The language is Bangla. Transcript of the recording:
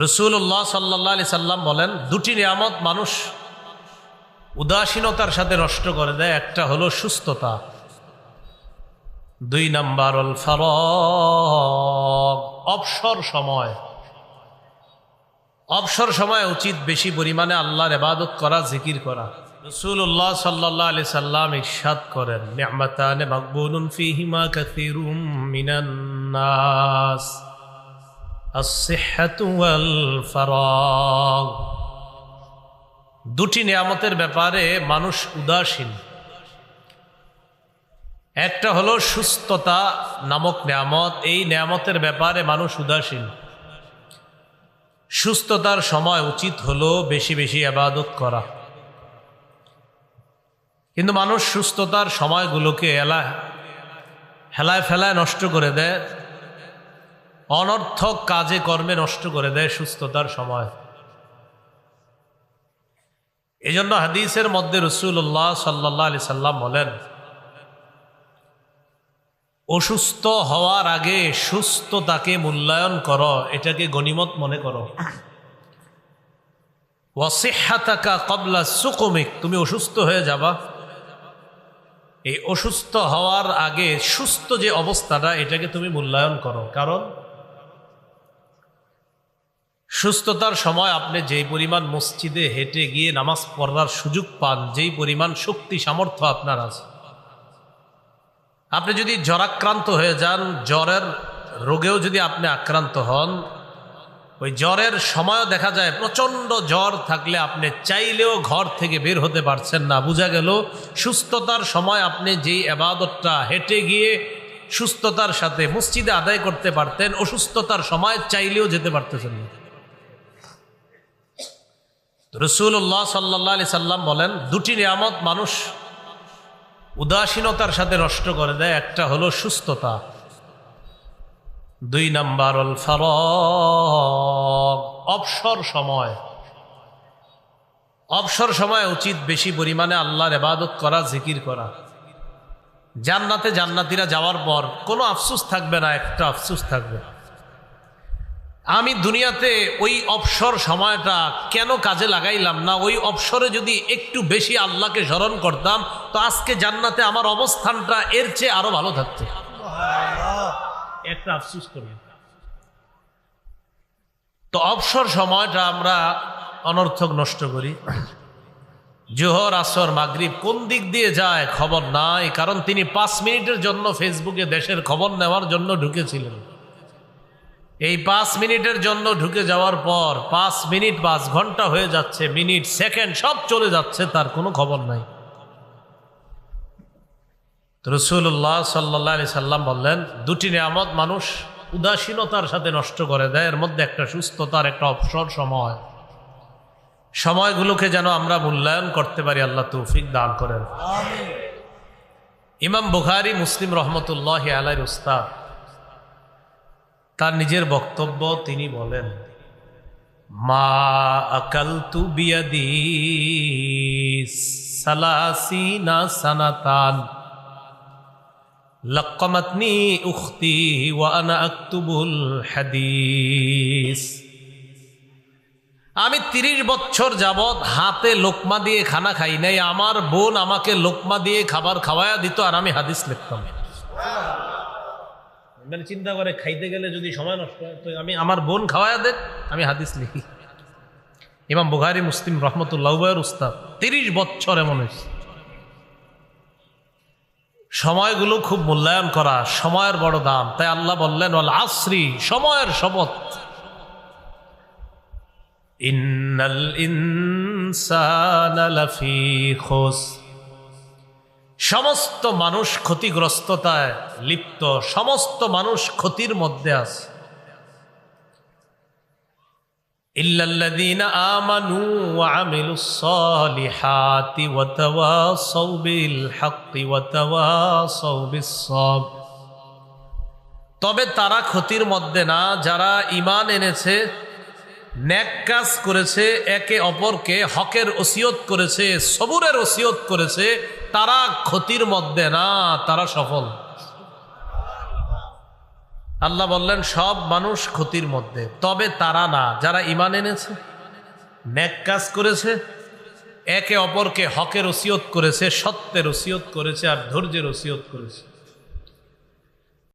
রসুল্লাহ সাল্লা আলি সাল্লাম বলেন, দুটি নিয়ামত মানুষ উদাসীনতার সাথে নষ্ট করে দেয়, একটা হলো সুস্থতা। দুই নাম্বার অল অবসর সময়। অবসর সময় উচিত বেশি পরিমাণে আল্লাহর এবাদত করা, জিকির করা। রসুল্লাহ সাল্লা আলি সাল্লাম ইসাদ করেন নেমাতানে দুটি নিয়ামতের ব্যাপারে মানুষ উদাসীন। একটা হলো সুস্থতা নামক নিয়ামত, এই নিয়ামতের ব্যাপারে মানুষ উদাসীন। সুস্থতার সময় উচিত হলো বেশি বেশি আবাদত করা। কিন্তু মানুষ সুস্থতার সময়গুলোকে এলা হেলায় ফেলায় নষ্ট করে দেয়। অনর্থক কাজে কর্মে নষ্ট করে দেয় সুস্থতার সময়। এই জন্য হাদিসের মধ্যে রসুল্লাহ সাল্লাহ আলি সাল্লাম বলেন, অসুস্থ হওয়ার আগে সুস্থতাকে মূল্যায়ন করো, এটাকে গণিমত মনে করো। ওয়াসিহাতাকা কবলা সুকমিক, তুমি অসুস্থ হয়ে যাবা। এই অসুস্থ হওয়ার আগে সুস্থ যে অবস্থাটা, এটাকে তুমি মূল্যায়ন করো। কারণ সুস্থতার সময় আপনি যেই পরিমাণ মসজিদে হেঁটে গিয়ে নামাজ পড়ার সুযোগ পান, যেই পরিমাণ শক্তি, সামর্থ্য আপনার আছে। আপনি যদি জ্বরাক্রান্ত হয়ে যান, জ্বরের রোগেও যদি আপনি আক্রান্ত হন, ওই জ্বরের সময়ও দেখা যায় প্রচণ্ড জ্বর থাকলে আপনি চাইলেও ঘর থেকে বের হতে পারছেন না। বোঝা গেল, সুস্থতার সময় আপনি যেই আবাদতটা হেঁটে গিয়ে সুস্থতার সাথে মসজিদে আদায় করতে পারতেন, অসুস্থতার সময় চাইলেও যেতে পারতেছেন না। রসুল্লাহ সাল্লাহ আলি সাল্লাম বলেন, দুটি নিয়ামত মানুষ উদাসীনতার সাথে নষ্ট করে দেয়। একটা হলো সুস্থতা। দুই নাম্বার অল অবসর সময়। অবসর সময় উচিত বেশি পরিমাণে আল্লাহর এবাদত করা, জিকির করা। জান্নাতে জান্নাতিরা যাওয়ার পর কোনো আফসুস থাকবে না, একটা আফসুস থাকবে। আমি দুনিয়াতে ওই অবসর সময়টা কেন কাজে লাগাইলাম না? ওই অবসরে যদি একটু বেশি আল্লাহকে স্মরণ করতাম তো আজকে জান্নাতে আমার অবস্থানটা এর চেয়ে আরও ভালো থাকতো। একটা আফসুস করি তো অবসর সময়টা আমরা অনর্থক নষ্ট করি। জোহর আসর মাগরিব কোন দিক দিয়ে যায় খবর নাই কারণ তিনি পাঁচ মিনিটের জন্য ফেসবুকে দেশের খবর নেওয়ার জন্য ঢুকেছিলেন। এই পাঁচ মিনিটের জন্য ঢুকে যাওয়ার পর পাঁচ মিনিট পাঁচ ঘণ্টা হয়ে যাচ্ছে মিনিট সেকেন্ড সব চলে যাচ্ছে তার কোনো খবর নাই। রসুল্লাহ সাল্লাহ আলি সাল্লাম বললেন দুটি নিয়ামত মানুষ উদাসীনতার সাথে নষ্ট করে দেয় এর মধ্যে একটা সুস্থতার একটা অবসর সময়। সময়গুলোকে যেন আমরা মূল্যায়ন করতে পারি আল্লাহ তৌফিক দান করেন। ইমাম বুখারি মুসলিম রহমতুল্লাহ আলাই উস্তাদ তার নিজের বক্তব্য তিনি বলেন, মা আকাল তু বিয়াদি সালাসিনা সানাতান, লক্কমাতনি উখতি ওয়ানা আক্তুবুল হাদিস। আমি তিরিশ বছর যাবৎ হাতে লোকমা দিয়ে খানা খাই নাই, আমার বোন আমাকে লোকমা দিয়ে খাবার খাওয়ায়া দিত আর আমি হাদিস লিখতাম। মানে চিন্তা করে খাইতে গেলে যদি সময় নষ্ট হয়, তো আমি আমার বোন খাওয়ায়া দেন, আমি হাদিস লিখি। ইমাম বুখারি, মুসলিম, রহমতুল্লাহ উস্তাদ। তিরিশ বছর এমন হয়েছে। সময়গুলো খুব মূল্যায়ন করা, সময়ের বড় দাম। তাই আল্লাহ বললেন, ওয়াল আশ্রি সময়ের শপথ। ইন্নাল ইনসানা লাফি খোস সমস্ত মানুষ ক্ষতিগ্রস্ততায় লিপ্ত, সমস্ত মানুষ ক্ষতির মধ্যে আছে। তবে তারা ক্ষতির মধ্যে না, যারা ইমান এনেছে, ন্যাক কাজ করেছে, একে অপরকে হকের ওসিয়ত করেছে, সবুরের ওসিয়ত করেছে তারা ক্ষতির মধ্যে না, তারা সফল। আল্লাহ বললেন, সব মানুষ ক্ষতির মধ্যে। তবে তারা না, যারা ইমান এনেছে ন্যাক কাজ করেছে, একে অপরকে হকের ওসিয়ত করেছে, সত্যের ওসিয়ত করেছে, আর ধৈর্যের ওসিয়ত করেছে।